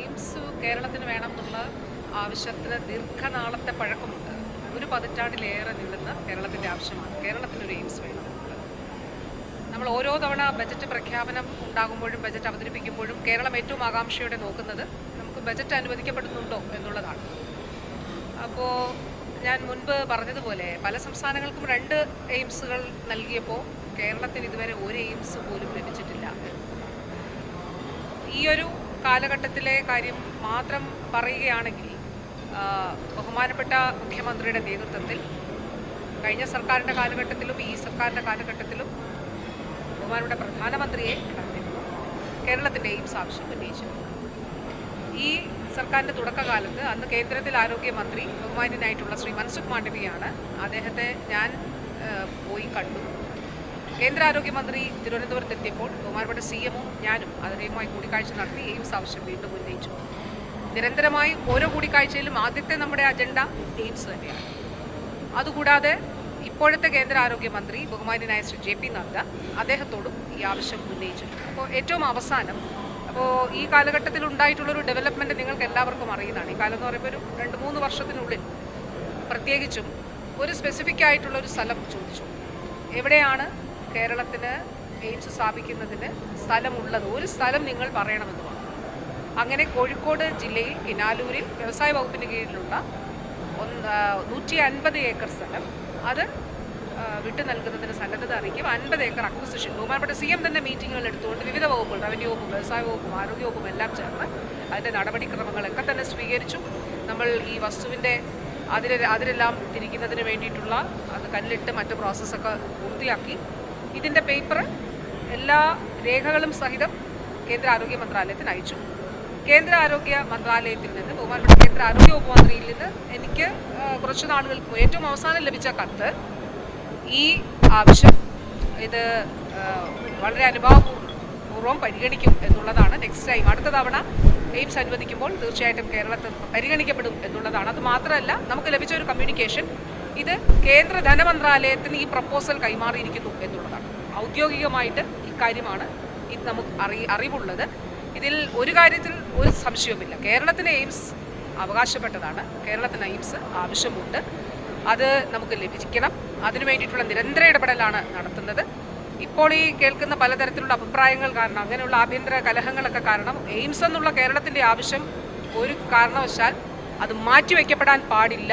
AIIMS കേരളത്തിന് വേണം എന്നുള്ള ആവശ്യത്തിന് ദീർഘനാളത്തെ പഴക്കമുണ്ട്. ഒരു പതിറ്റാണ്ടിലേറെ നീളുന്ന കേരളത്തിന്റെ ആവശ്യമാണ്. കേരളത്തിനൊരു എയിംസ് വേണം. നമ്മൾ ഓരോ തവണ ബജറ്റ് പ്രഖ്യാപനം ഉണ്ടാകുമ്പോഴും ബജറ്റ് അവതരിപ്പിക്കുമ്പോഴും കേരളം ഏറ്റവും ആകാംക്ഷയോടെ നോക്കുന്നത് നമുക്ക് ബജറ്റ് അനുവദിക്കപ്പെടുന്നുണ്ടോ എന്നുള്ളതാണ്. അപ്പോൾ ഞാൻ മുൻപ് പറഞ്ഞതുപോലെ പല സംസ്ഥാനങ്ങൾക്കും രണ്ട് എയിംസുകൾ നൽകിയപ്പോൾ കേരളത്തിന് ഇതുവരെ ഒരു എയിംസ് പോലും ലഭിച്ചിട്ടില്ല. ഈയൊരു കാലഘട്ടത്തിലെ കാര്യം മാത്രം പറയുകയാണെങ്കിൽ ബഹുമാനപ്പെട്ട മുഖ്യമന്ത്രിയുടെ നേതൃത്വത്തിൽ കഴിഞ്ഞ സർക്കാരിന്റെ കാലഘട്ടത്തിലും ഈ സർക്കാരിന്റെ കാലഘട്ടത്തിലും ബഹുമാനപ്പെട്ട പ്രധാനമന്ത്രിയെ കണ്ടിരുന്നു കേരളത്തിന്റെ എയിംസ് ആവശ്യം ഉന്നയിച്ചിരുന്നു ഈ സർക്കാരിന്റെ തുടക്കകാലത്ത് അന്ന് കേന്ദ്രത്തിൽ ആരോഗ്യമന്ത്രി ബഹുമാന്യനായിട്ടുള്ള ശ്രീ മൻസുഖ് മാണ്ഡവിയാണ് അദ്ദേഹത്തെ ഞാൻ പോയി കണ്ടു. കേന്ദ്ര ആരോഗ്യമന്ത്രി തിരുവനന്തപുരത്ത് എത്തിയപ്പോൾ ബഹുമാനപ്പെട്ട സി എമ്മും ഞാനും അദ്ദേഹവുമായി കൂടിക്കാഴ്ച നടത്തി എയിംസ് ആവശ്യം വീണ്ടും ഉന്നയിച്ചു. നിരന്തരമായി ഓരോ കൂടിക്കാഴ്ചയിലും ആദ്യത്തെ നമ്മുടെ അജണ്ട എയിംസ് തന്നെയാണ്. അതുകൂടാതെ ഇപ്പോഴത്തെ കേന്ദ്ര ആരോഗ്യമന്ത്രി ബഹുമാന്യനായ ശ്രീ ജെ പി നദ്ദ അദ്ദേഹത്തോടും ഈ ആവശ്യം ഉന്നയിച്ചിട്ടുണ്ട്. അപ്പോൾ ഏറ്റവും അവസാനം അപ്പോൾ ഈ കാലഘട്ടത്തിൽ ഉണ്ടായിട്ടുള്ളൊരു ഡെവലപ്മെന്റ് നിങ്ങൾക്ക് എല്ലാവർക്കും അറിയുന്നതാണ്. ഈ കാലം എന്ന് പറയുമ്പോൾ ഒരു രണ്ട് മൂന്ന് വർഷത്തിനുള്ളിൽ പ്രത്യേകിച്ചും ഒരു സ്പെസിഫിക് ആയിട്ടുള്ള ഒരു സ്ഥലം ചോദിച്ചു. എവിടെയാണ് കേരളത്തിന് എയിംസ് സ്ഥാപിക്കുന്നതിന് സ്ഥലമുള്ളത്. ഒരു സ്ഥലം നിങ്ങൾ പറയണമെന്ന് പറഞ്ഞു അങ്ങനെ കോഴിക്കോട് ജില്ലയിൽ കിനാലൂരിൽ വ്യവസായ വകുപ്പിന് കീഴിലുള്ള ഒന്ന് നൂറ്റി അൻപത് ഏക്കർ സ്ഥലം. അത് വിട്ടു നൽകുന്നതിന് സന്നദ്ധത അറിയിക്കും. അൻപത് ഏക്കർ അക്വിസിഷൻ ബഹുമാനപ്പെട്ട സി എം തന്നെ മീറ്റിങ്ങുകൾ എടുത്തുകൊണ്ട് വിവിധ വകുപ്പുകൾ റവന്യൂ വകുപ്പും വ്യവസായ വകുപ്പും ആരോഗ്യ വകുപ്പും എല്ലാം ചേർന്ന് അതിന്റെ നടപടിക്രമങ്ങളൊക്കെ തന്നെ സ്വീകരിച്ചു. നമ്മൾ ഈ വസ്തുവിന്റെ അതിൽ അതിലെല്ലാം തിരിക്കുന്നതിന് വേണ്ടിയിട്ടുള്ള അത് കല്ലിട്ട് മറ്റ് പ്രോസസ്സൊക്കെ പൂർത്തിയാക്കി. ഇതിന്റെ പേപ്പർ എല്ലാ രേഖകളും സഹിതം കേന്ദ്ര ആരോഗ്യ മന്ത്രാലയത്തിന് അയച്ചു. കേന്ദ്ര ആരോഗ്യ മന്ത്രാലയത്തിൽ നിന്ന് ബഹുമാനപ്പെട്ട കേന്ദ്ര ആരോഗ്യ ഉപമന്ത്രിയിൽ നിന്ന് എനിക്ക് കുറച്ച് നാളുകൾക്ക് ഏറ്റവും അവസാനം ലഭിച്ച കത്ത്. ഈ ആവശ്യം ഇത് വളരെ അനുഭാവപൂർവം പരിഗണിക്കും എന്നുള്ളതാണ് നെക്സ്റ്റ് ടൈം അടുത്ത തവണ എയിംസ് അനുവദിക്കുമ്പോൾ തീർച്ചയായിട്ടും കേരളത്തിൽ പരിഗണിക്കപ്പെടും എന്നുള്ളതാണ്. അത് മാത്രമല്ല നമുക്ക് ലഭിച്ച ഒരു കമ്മ്യൂണിക്കേഷൻ ഇത് കേന്ദ്ര ധനമന്ത്രാലയത്തിന് ഈ പ്രപ്പോസൽ കൈമാറിയിരിക്കുന്നു എന്നുള്ളതാണ്. ഔദ്യോഗികമായിട്ട് ഇക്കാര്യമാണ് ഇത് നമുക്ക് അറി അറിവുള്ളത്. ഇതിൽ ഒരു കാര്യത്തിൽ ഒരു സംശയവുമില്ല. കേരളത്തിന് എയിംസ് അവകാശപ്പെട്ടതാണ്. കേരളത്തിന് എയിംസ് ആവശ്യമുണ്ട്. അത് നമുക്ക് ലഭിക്കണം. അതിനു വേണ്ടിയിട്ടുള്ള നിരന്തര ഇടപെടലാണ് നടത്തുന്നത്. ഇപ്പോൾ ഈ കേൾക്കുന്ന പലതരത്തിലുള്ള അഭിപ്രായങ്ങൾ കാരണം അങ്ങനെയുള്ള ആഭ്യന്തര കലഹങ്ങളൊക്കെ കാരണം എയിംസ് എന്നുള്ള കേരളത്തിന്റെ ആവശ്യം ഒരു കാരണവശാൽ അത് മാറ്റിവെക്കപ്പെടാൻ പാടില്ല.